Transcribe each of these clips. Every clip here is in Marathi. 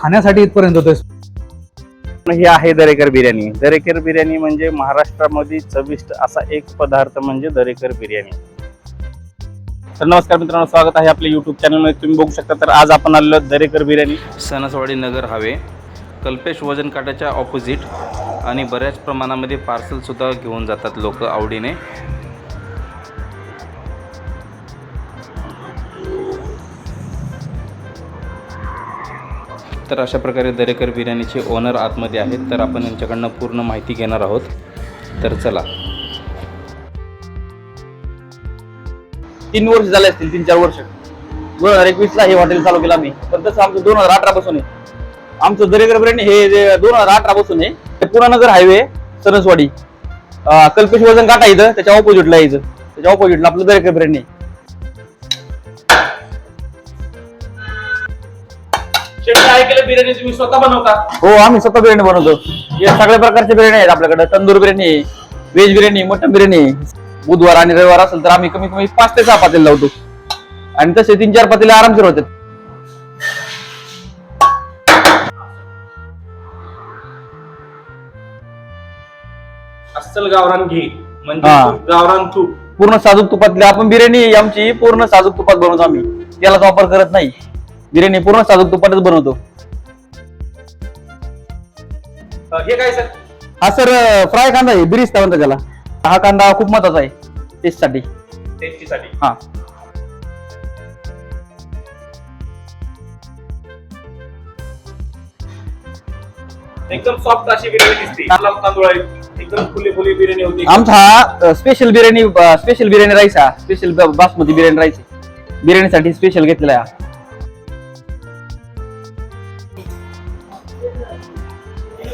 खाण्यासाठी इथपर्यंत होतोय. ही आहे दरेकर बिर्याणी. दरेकर बिर्याणी म्हणजे महाराष्ट्रामध्ये चविष्ट असा एक पदार्थ म्हणजे दरेकर बिर्याणी. तर नमस्कार मित्रांनो स्वागत आहे आपल्या युट्यूब चॅनलमध्ये तुम्ही बघू शकता तर आज आपण आलेलो आहोत दरेकर बिर्याणी. सणसवाडी नगर हवे. कल्पेश वजन काट्याच्या ऑपोजिट आणि बऱ्याच प्रमाणामध्ये पार्सलसुद्धा घेऊन जातात लोक आवडीने. तर अशा प्रकारे दरेकर बिर्याणीचे ओनर आतमध्ये आहेत. तर आपण यांच्याकडनं पूर्ण माहिती घेणार आहोत. तर चला. तीन वर्ष झाले असतील तीन चार वर्ष. दोन हजार एकवीस ला हे हॉटेल चालू केलं आम्ही. पण तसं आमचं दोन हजार अठरा पासून आहे. आमचं दरेकर ब्रँड हे दोन हजार अठरा पासून आहे ते पुरानगर हायवे सरसवाडी. कल्पेश वजन काटा इथं त्याच्या ऑपोजिटला यायचं त्याच्या ऑपोजिटला आपलं दरेकर बिर्याणी तुम्ही स्वतः बनवता. हो आम्ही स्वतः बिर्याणी बनवतो. हे सगळ्या प्रकारच्या बिर्याणी आहेत आपल्याकडे. Tandoor biryani veg biryani mutton biryani. बुधवार आणि रविवार असेल तर आम्ही कमी कमी पाच ते सहा पातेल लावतो. आणि तसे तीन चार पातेले आरामशीर होतात. अस्सल गावरान घी म्हणजे हा. तूप, गावरान तूप. पूर्ण साजूक तुपातली आपण बिर्याणी आमची पूर्ण साजूक तुपात बनवतो आम्ही. त्याला वापर करत नाही. बिर्याणी पूर्ण साजूक तुपातच बनवतो. अं, हे काय सर? हा सर फ्राय कांदा आहे बिरिस्ता म्हणतात त्याला. हा कांदा खूप महत्त्वाचा आहे टेस्टसाठी टेस्टीसाठी हा. एकदम सॉफ्ट अशी बिर्याणी दिसते. लाल तांदूळ आहे. एकदम फुले फुले बिर्याणी होती. आमचा हा special biryani special biryani rice हा. स्पेशल बासमती बिर्याणी राईस आहे. बिर्याणीसाठी स्पेशल घेतलेला आहे हा.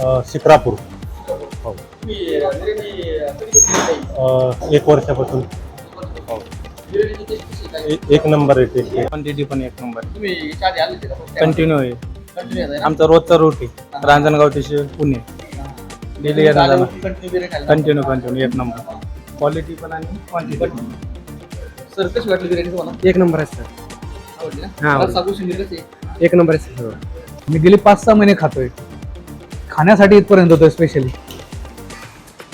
अ, शिक्रापूर हो. अ, एक वर्षापासून. हो. ए- एक नंबर आहे टेस्ट क्वांटिटी पण एक नंबर कंटिन्यू आहे. आमचा रोजचा रूट आहे. रांजणगाव ते पुणे. डेली कंटिन्यू कंटिन्यू एक नंबर. क्वालिटी पण आणि क्वांटिटी पण. सर कशी वाटली बिर्याणी तुम्हाला? एक नंबर आहे सर आवडली ना? हा, मला सांगू कशी? आहे? एक नंबर आहे सर मी गेली पाच सहा महिने खातोय. खाण्यासाठी इथपर्यंत होतोय स्पेशली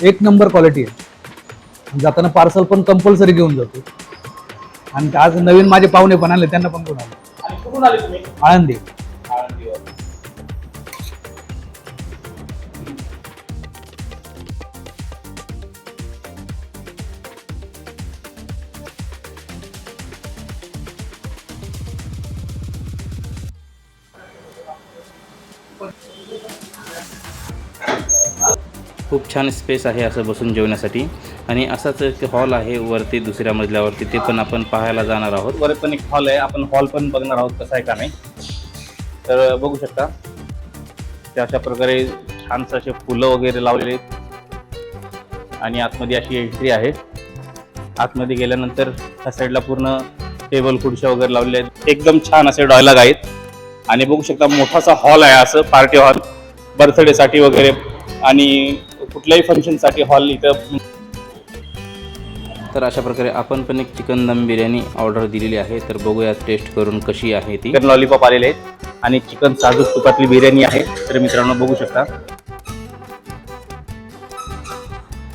एक नंबर क्वालिटी आहे. जाताना पार्सल पण कंपल्सरी घेऊन जातो. आणि आज नवीन माझे पाहुणे पण आले त्यांना पण घेऊन आले. आळंदी. खूप छान स्पेस आहे असं बसून जेवण्यासाठी. आणि असाच एक हॉल आहे वरती दुसऱ्या मजल्यावरती. ते पण आपण पाहायला जाणार आहोत. वर पण एक हॉल आहे. आपण हॉल पण बघणार आहोत कसा आहे का नाही. तर बघू शकता. ते अशा प्रकारे छानस असे फुलं वगैरे लावलेले आहेत. आणि आतमध्ये अशी एंट्री आहे. आतमध्ये गेल्यानंतर त्या साईडला पूर्ण टेबल खुर्च्या वगैरे लावलेल्या आहेत. एकदम छान असे डॉयलॉग आहेत. आणि बघू शकता मोठासा हॉल आहे असं पार्टी हॉल बर्थडेसाठी वगैरे. आणि कुठल्याही फंक्शनसाठी हॉल इथं. तर अशा प्रकारे आपण पण एक चिकन दम बिर्याणी ऑर्डर दिलेली आहे. तर बघूया टेस्ट करून कशी आहे ती. चिकन लॉलीपॉप आलेले आहेत. आणि चिकन साजूक तुपातली बिर्याणी आहे. तर मित्रांनो बघू शकता.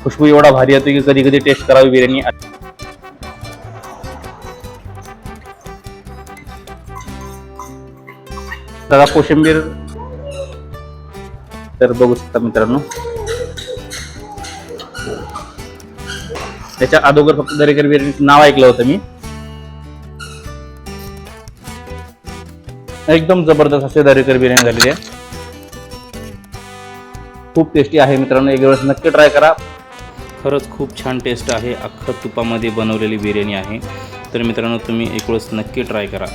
खुशबू एवढा भारी येतो की कधी कधी टेस्ट करावी बिर्याणी. दादा कोशिंबीर. तर बघू शकता मित्रांनो. त्याच्या अगोदर फक्त दरेकर बिर्याणीचं नाव ऐकलं होतं मी. एकदम जबरदस्त असे दरेकर बिर्याणी झालेली आहे. खूप टेस्टी आहे मित्रांनो. एक वेळेस नक्की ट्राय करा. खरंच खूप छान टेस्ट आहे. अख्खं तुपामध्ये बनवलेली बिर्याणी आहे. तर मित्रांनो तुम्ही एक वेळेस नक्की ट्राय करा.